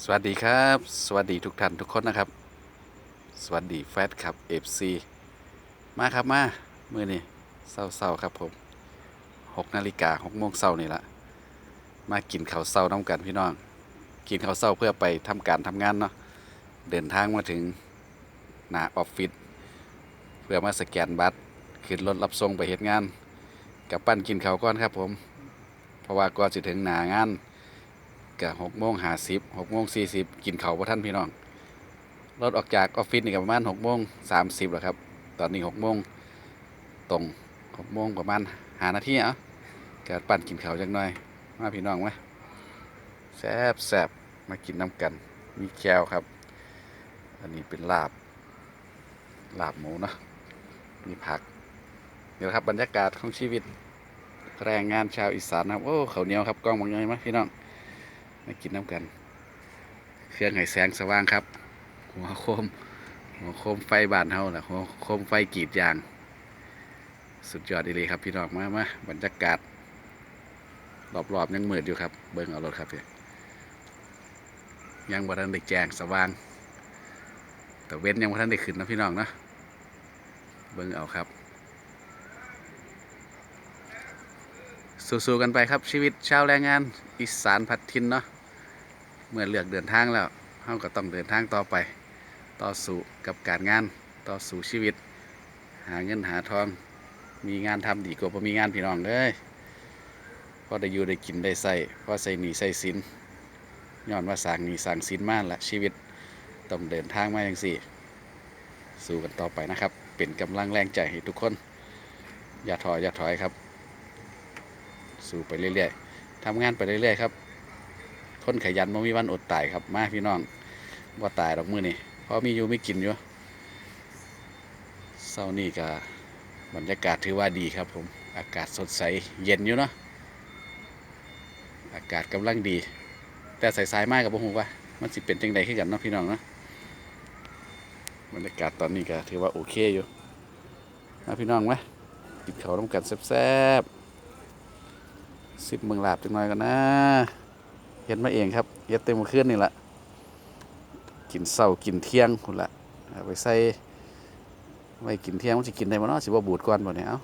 สวัสดีครับ สวัสดีทุกท่านทุกคนนะครับ สวัสดีแฟตครับเอฟซีมาครับมาเมื่อนี้เศร้าๆครับผมหกนาฬิกาหกโมงเศร้านี่ละมากินข้าวเศร้าน้ำกันพี่น้อง กินข้าวเศร้าเพื่อไปทำการทำงานเนาะเดินทางมาถึงหน้าออฟฟิศเพื่อมาสแกนบัตรขึ้นรถรับส่งไปเหตุงาน กับปั้นกินข้าวก่อนครับผม เพราะว่าก่อนจะถึงหน้างาน ก็หกโมงห้าสิบหกโมงสี่สิบกินเขาวบ่ท่านพี่น้อง รถออกจากออฟฟิศนี่ก็ประมาณหกโมงสามสิบแล้วครับ ตอนนี้หกโมงตรงหกโมงประมาณหานาทีเอะก็ปั่นกินเขาวจังหน่อย มาพี่น้องไหมแซบแซบมากินน้ำกัน มีแก้วครับ อันนี้เป็นลาบ ลาบหมูเนาะมีผักนี่แหละครับบรรยากาศของชีวิตแรงงานชาวอีสานนะครับ โอ้เขาเหนียวครับกล้องบางยังไหมพี่น้อง มากินน้ำกันเครื่องไห้แสงสว่างครับ หัวโคม หัวโคมไฟบานเฮาแหละหัวโคมไฟกรีดยาง สุดยอดดีเลยครับ พี่น้องมามาบรรยากาศรอบๆยังมืดอยู่ครับ เบิ่งเอารถครับพี่ยังบ่ทันได้แจ้งสว่าง แต่เว้นยังบ่ทันได้ขึ้นนะพี่น้องนะเบิ่งเอาครับ สู้ๆกันไปครับชีวิตชาวแรงงานอีสานพัดทินเนาะ เมื่อเลือกเดินทางแล้วเราก็ต้องเดินทางต่อไป ต่อสู้กับการงานต่อสู้ชีวิต หาเงินหาทอง มีงานทำดีกว่าบ่มีงานพี่น้องเลยพอได้อยู่ได้กินได้ใส่พอใส่หนีใส่สินย้อนว่าสร้างหนีสร้างสินมาละชีวิตต้องเดินทางมาอย่างสี่ สู้กันต่อไปนะครับ เป็นกำลังแรงใจให้ทุกคน อย่าถอยอย่าถอยครับ สู้ไปเรื่อยๆทำงานไปเรื่อยๆครับ คนขยันไม่มีวันอดตายครับมาพี่น้องว่าตายดอกมือนี่เพราะมีอยู่ไม่กินอยู่เศร้านี่ก็บรรยากาศถือว่าดีครับ ผมอากาศสดใสเย็นอยู่เนาะอากาศกำลังดี แต่ใสๆมากกับพวกผมว่า มันสิเป็นจังใดขึ้นกันเนาะพี่น้องเนาะบรรยากาศตอนนี้ก็ถือว่าโอเคอยู่มาพี่น้องไหมกินเขาวร่วมกันแซ่บๆสิบเมืองลาบจังหน่อยกันนะ ฮ็ดมาเองครับเฮ็ดเต็มเครื่องนี่แหละกินเศร้ากินเที่ยงคุณละไปใส่ไว้กินเที่ยงมันจะกินได้บ่เนาะสิว่าบูดก่อนบ่เนี่ยเอ้า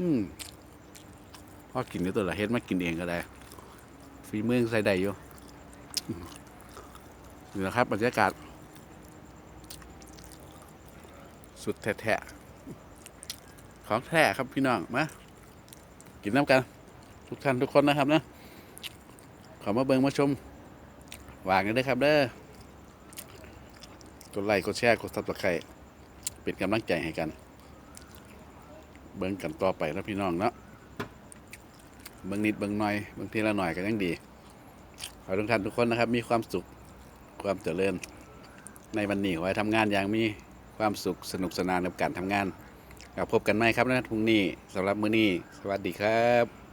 อืมพอกินนี่ตัวละเฮ็ดมากินเองก็ได้ฝีมือใส่ได้อยู่นี่แหละครับบรรยากาศ สุดแท้ๆ ของแท้ครับพี่น้องมากินน้ำกัน ทุกท่านทุกคนนะครับนะขอมาเบิงมาชมวางกันด้วยครับเด้อกดไลค์กดแชร์กดซับสไครต์เป็นกำลังใจให้กัน เบิ่งกันต่อไปนะพี่น้องเนาะเบิ่งนิดเบิ่งหน่อยเบิ่งทีละหน่อยก็ยังดี ขอทุกท่านทุกคนนะครับ มีความสุขความเจริญ ในวันนี้ขอให้ทำงานอย่างมีความสุขสนุกสนานกับการทำงาน พบกันใหม่ครับนะพรุ่งนี้สำหรับมื้อนี้ สวัสดีครับ